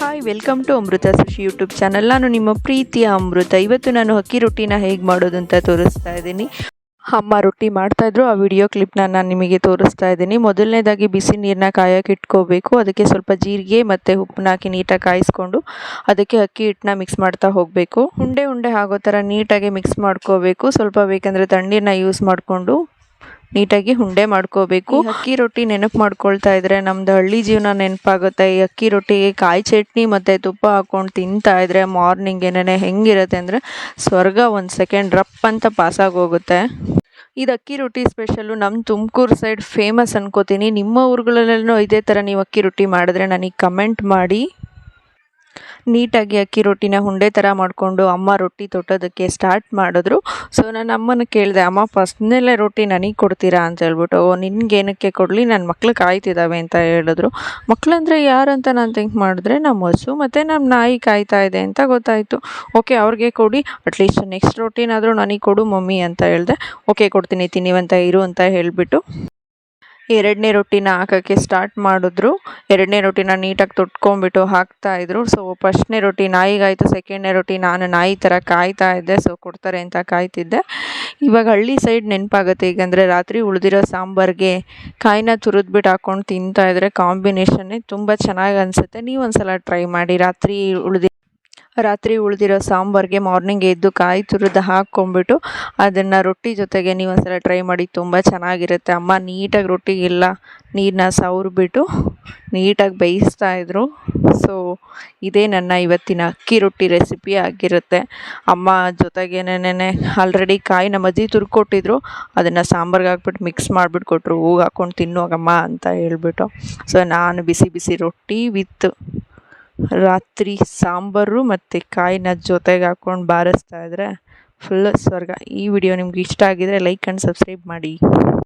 Hi welcome to Amrutha Sushi YouTube channel ನಾನು ನಿಮ್ಮ ಪ್ರೀತಿಯ ಅಮೃತ. ಇವತ್ತು ನಾನು ಅಕ್ಕಿ ರೊಟ್ಟಿನ ಹೇಗೆ ಮಾಡೋದು ಅಂತ ತೋರಿಸ್ತಾ ಇದ್ದೀನಿ. ಅಮ್ಮ ರೊಟ್ಟಿ ಮಾಡ್ತಾಯಿದ್ರು ಆ ವಿಡಿಯೋ ಕ್ಲಿಪ್ನ ನಾನು ನಿಮಗೆ ತೋರಿಸ್ತಾ ಇದ್ದೀನಿ. ಮೊದಲನೇದಾಗಿ ಬಿಸಿ ನೀರನ್ನ ಕಾಯೋಕೆ ಇಟ್ಕೋಬೇಕು. ಅದಕ್ಕೆ ಸ್ವಲ್ಪ ಜೀರಿಗೆ ಮತ್ತು ಉಪ್ಪನ್ನ ಹಾಕಿ ನೀಟಾಗಿ ಕಾಯಿಸ್ಕೊಂಡು ಅದಕ್ಕೆ ಅಕ್ಕಿ ಹಿಟ್ಟನ್ನ ಮಿಕ್ಸ್ ಮಾಡ್ತಾ ಹೋಗಬೇಕು. ಉಂಡೆ ಉಂಡೆ ಆಗೋ ಥರ ನೀಟಾಗಿ ಮಿಕ್ಸ್ ಮಾಡ್ಕೋಬೇಕು. ಸ್ವಲ್ಪ ಬೇಕಂದರೆ ತಣ್ಣೀರನ್ನ ಯೂಸ್ ಮಾಡಿಕೊಂಡು ನೀಟಾಗಿ ಉಂಡೆ ಮಾಡ್ಕೋಬೇಕು. ಅಕ್ಕಿ ರೊಟ್ಟಿ ನೆನಪು ಮಾಡ್ಕೊಳ್ತಾ ಇದ್ರೆ ನಮ್ದು ಹಳ್ಳಿ ಜೀವನ ನೆನಪಾಗುತ್ತೆ. ಈ ಅಕ್ಕಿ ರೊಟ್ಟಿಗೆ ಕಾಯಿ ಚಟ್ನಿ ಮತ್ತು ತುಪ್ಪ ಹಾಕೊಂಡು ತಿಂತಾ ಇದ್ರೆ ಮಾರ್ನಿಂಗ್ ಏನೇನೆ ಹೆಂಗಿರುತ್ತೆ ಅಂದರೆ ಸ್ವರ್ಗ ಒಂದು ಸೆಕೆಂಡ್ ರಪ್ ಅಂತ ಪಾಸಾಗಿ ಆಗೋಗುತ್ತೆ. ಇದು ಅಕ್ಕಿ ರೊಟ್ಟಿ ಸ್ಪೆಷಲು ನಮ್ಮ ತುಮಕೂರು ಸೈಡ್ ಫೇಮಸ್ ಅನ್ಕೋತೀನಿ. ನಿಮ್ಮ ಊರುಗಳಲ್ಲೂ ಇದೇ ಥರ ನೀವು ಅಕ್ಕಿ ರೊಟ್ಟಿ ಮಾಡಿದ್ರೆ ನನಗೆ ಕಮೆಂಟ್ ಮಾಡಿ. ನೀಟಾಗಿ ಅಕ್ಕಿ ರೊಟ್ಟಿನ ಉಂಡೆ ಥರ ಮಾಡಿಕೊಂಡು ಅಮ್ಮ ರೊಟ್ಟಿ ತೊಟ್ಟೋದಕ್ಕೆ ಸ್ಟಾರ್ಟ್ ಮಾಡಿದ್ರು. ಸೊ ನಾನು ಅಮ್ಮನ ಕೇಳಿದೆ, ಅಮ್ಮ ಫಸ್ಟ್ನಲ್ಲೇ ರೊಟ್ಟಿ ನನಗೆ ಕೊಡ್ತೀರಾ? ಅಂತ ಹೇಳ್ಬಿಟ್ಟು, ಓ, ನಿನ್ಗೆ ಏನಕ್ಕೆ ಕೊಡಲಿ? ನನ್ನ ಮಕ್ಳು ಕಾಯ್ತಿದ್ದಾವೆ ಅಂತ ಹೇಳಿದ್ರು. ಮಕ್ಕಳಂದ್ರೆ ಯಾರು ಅಂತ ನಾನು ಥಿಂಕ್ ಮಾಡಿದ್ರೆ ನಮ್ಮ ಹಸು ಮತ್ತು ನಮ್ಮ ನಾಯಿ ಕಾಯ್ತಾ ಇದೆ ಅಂತ ಗೊತ್ತಾಯಿತು. ಓಕೆ, ಅವ್ರಿಗೆ ಕೊಡಿ. ಅಟ್ಲೀಸ್ಟ್ ನೆಕ್ಸ್ಟ್ ರೊಟ್ಟಿನಾದರೂ ನನಗೆ ಕೊಡು ಮಮ್ಮಿ, ಅಂತ ಹೇಳಿದೆ. ಓಕೆ, ಕೊಡ್ತೀನಿ, ತಿನ್ನಿವಂತ, ಇರು, ಅಂತ ಹೇಳಿಬಿಟ್ಟು ಎರಡನೇ ರೊಟ್ಟಿನ ಹಾಕೋಕ್ಕೆ ಸ್ಟಾರ್ಟ್ ಮಾಡಿದ್ರು. ಎರಡನೇ ರೊಟ್ಟಿನ ನೀಟಾಗಿ ತೊಟ್ಕೊಂಡ್ಬಿಟ್ಟು ಹಾಕ್ತಾಯಿದ್ರು ಸೊ ಫಸ್ಟ್ನೇ ರೊಟ್ಟಿ ನಾಯಿಗಾಯಿತು ಸೆಕೆಂಡ್ನೇ ರೊಟ್ಟಿ ನಾನು ನಾಯಿ ಥರ ಕಾಯ್ತಾ ಇದ್ದೆ. ಸೊ ಕೊಡ್ತಾರೆ ಅಂತ ಕಾಯ್ತಿದ್ದೆ. ಇವಾಗ ಹಳ್ಳಿ ಸೈಡ್ ನೆನಪಾಗುತ್ತೆ. ಈಗಂದರೆ ರಾತ್ರಿ ಉಳಿದಿರೋ ಸಾಂಬಾರಿಗೆ ಕಾಯಿನ ತುರಿದ್ಬಿಟ್ಟು ಹಾಕ್ಕೊಂಡು ತಿಂತಾಯಿದ್ರೆ ಕಾಂಬಿನೇಷನ್ನೇ ತುಂಬ ಚೆನ್ನಾಗಿ ಅನಿಸುತ್ತೆ. ನೀವು ಒಂದ್ಸಲ ಟ್ರೈ ಮಾಡಿ. ರಾತ್ರಿ ಉಳಿದಿ ರಾತ್ರಿ ಉಳಿದಿರೋ ಸಾಂಬಾರಿಗೆ ಮಾರ್ನಿಂಗ್ ಎದ್ದು ಕಾಯಿ ತುರಿದು ಹಾಕ್ಕೊಂಬಿಟ್ಟು ಅದನ್ನು ರೊಟ್ಟಿ ಜೊತೆಗೆ ನೀವು ಒಂದ್ಸಲ ಟ್ರೈ ಮಾಡಿ ತುಂಬ ಚೆನ್ನಾಗಿರುತ್ತೆ. ಅಮ್ಮ ನೀಟಾಗಿ ರೊಟ್ಟಿಗೆಲ್ಲ ನೀರನ್ನ ಸವರ್ಬಿಟ್ಟು ನೀಟಾಗಿ ಬೇಯಿಸ್ತಾ ಇದ್ರು. ಸೊ ಇದೇ ನನ್ನ ಇವತ್ತಿನ ಅಕ್ಕಿ ರೊಟ್ಟಿ ರೆಸಿಪಿ ಆಗಿರುತ್ತೆ. ಅಮ್ಮ ಜೊತೆಗೇನೇನೆ ಆಲ್ರೆಡಿ ಕಾಯಿ ನಮ್ಮ ಅಜ್ಜಿ ತುರ್ಕೊಟ್ಟಿದ್ರು. ಅದನ್ನು ಸಾಂಬಾರ್ಗೆ ಹಾಕ್ಬಿಟ್ಟು ಮಿಕ್ಸ್ ಮಾಡಿಬಿಟ್ಟು ಕೊಟ್ಟರು ಹೂವು ಹಾಕ್ಕೊಂಡು ತಿನ್ನೋಗಮ್ಮ ಅಂತ ಹೇಳ್ಬಿಟ್ಟು. ಸೊ ನಾನು ಬಿಸಿ ಬಿಸಿ ರೊಟ್ಟಿ ವಿತ್ ರಾತ್ರಿ ಸಾಂಬಾರು ಮತ್ತು ಕಾಯಿನ ಜೊತೆಗೆ ಹಾಕ್ಕೊಂಡು ಬಾರಿಸ್ತಾ ಇದ್ದರೆ ಫುಲ್ ಸ್ವರ್ಗ. ಈ ವಿಡಿಯೋ ನಿಮ್ಗೆ ಇಷ್ಟ ಆಗಿದ್ದರೆ ಲೈಕ್ ಆ್ಯಂಡ್ ಸಬ್ಸ್ಕ್ರೈಬ್ ಮಾಡಿ.